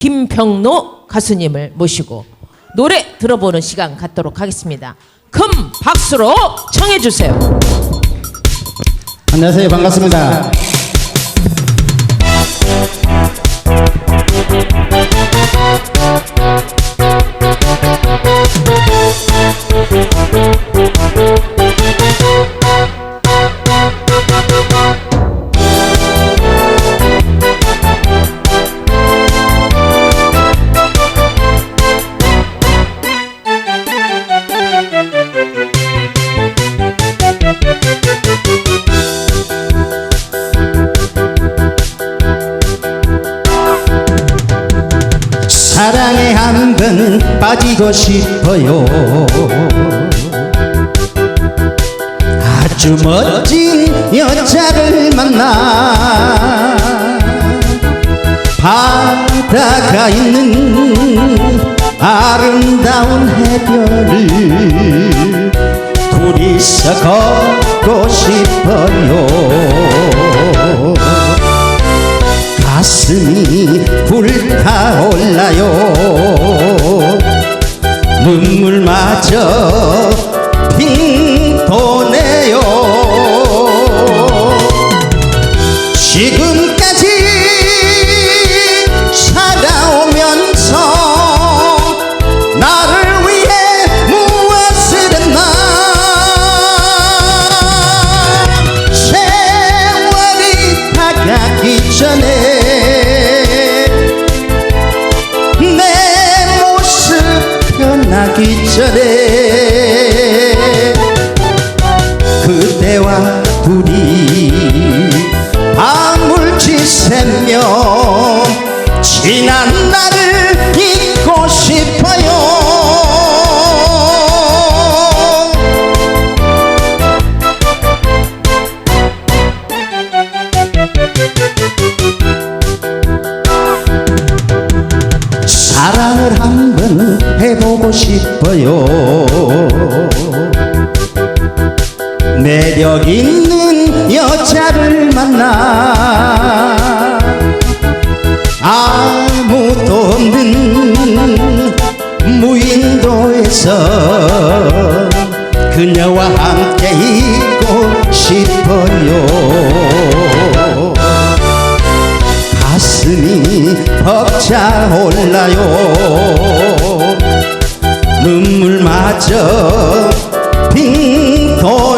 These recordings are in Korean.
김평로 가수님을 모시고 노래 들어보는 시간 갖도록 하겠습니다. 큰 박수로 청해 주세요. 안녕하세요. 반갑습니다. 사랑에 한 번 빠지고 싶어요. 아주 멋진 여자를 만나 바다가 있는 아름다운 해변을 둘이서 걷고 싶어요. 가슴이 불타올라요. 눈물마저 핑 도네요 지난 날을 잊고 싶어요. 사랑을 한번 해보고 싶어요. 매력 있는 여자를 만나 아무도 없는 무인도에서 그녀와 함께 있고 싶어요. 가슴이 벅차올라요. 눈물마저 빙도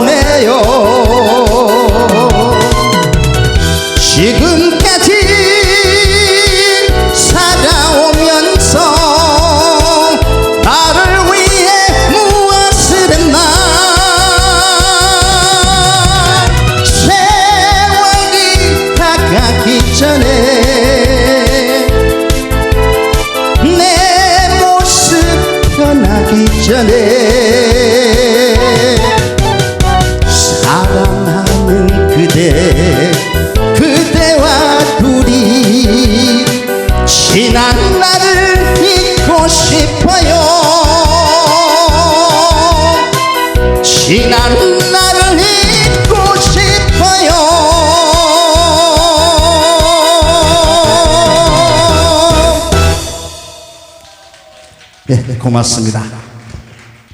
네, 고맙습니다.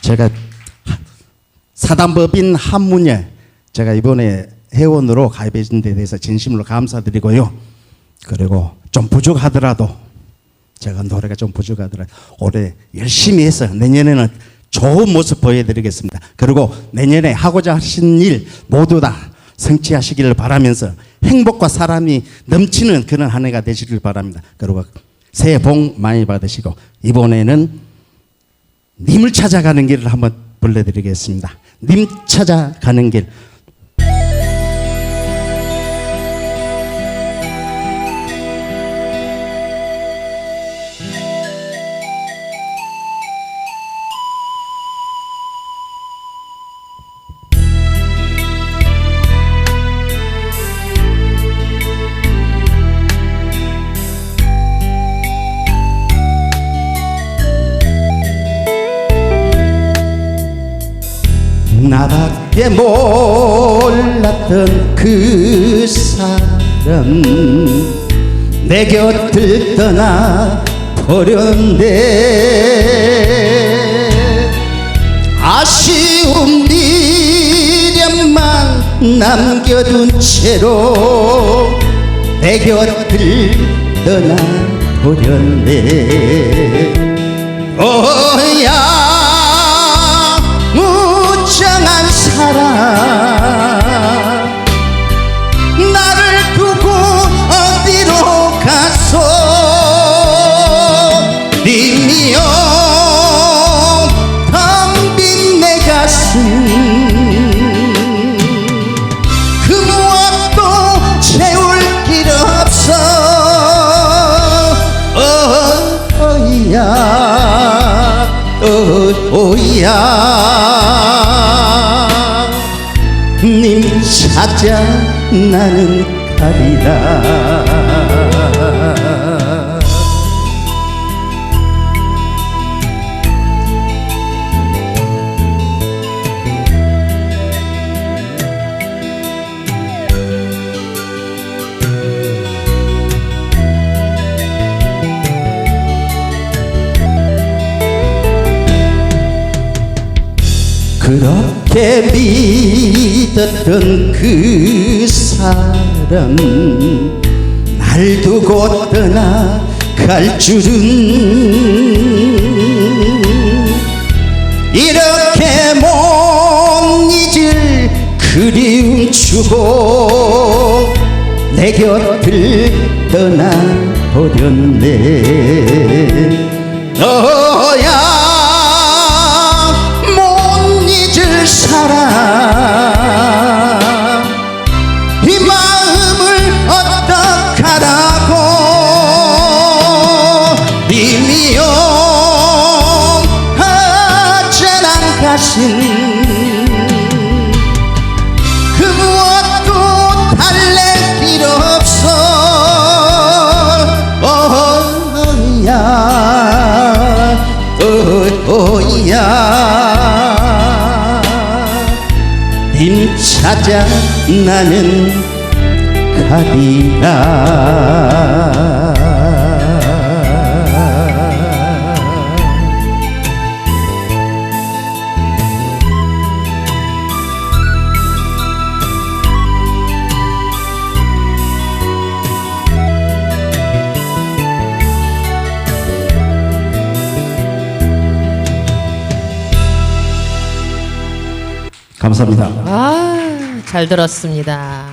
제가 사단법인 한문예 제가 이번에 회원으로 가입해 준 데 대해서 진심으로 감사드리고요. 그리고 좀 부족하더라도 제가 노래가 좀 부족하더라도 올해 열심히 해서 내년에는 좋은 모습 보여드리겠습니다. 그리고 내년에 하고자 하신 일 모두 다 성취하시기를 바라면서 행복과 사람이 넘치는 그런 한 해가 되시길 바랍니다. 그리고 새해 복 많이 받으시고 이번에는 님을 찾아가는 길을 한번 불러드리겠습니다. 님 찾아가는 길. 나밖에 몰랐던 그 사람. 내 곁을 떠나 버렸네. 아쉬운 미련만 남겨둔 채로 내 곁을 떠나 버렸네. 오야 사랑. 나를 두고 어디로 갔어 님이여 텅빈 내 가슴. 그 무엇도 채울 길 없어. 어이야 어이야 찾아 나는 가리라 그렇게 믿었던 그 사람. 날 두고 떠나갈 줄은 이렇게 못 잊을 그리움 주고 내 곁을 떠나버렸네. 너야 나는 가리라 감사합니다. 아, 잘 들었습니다.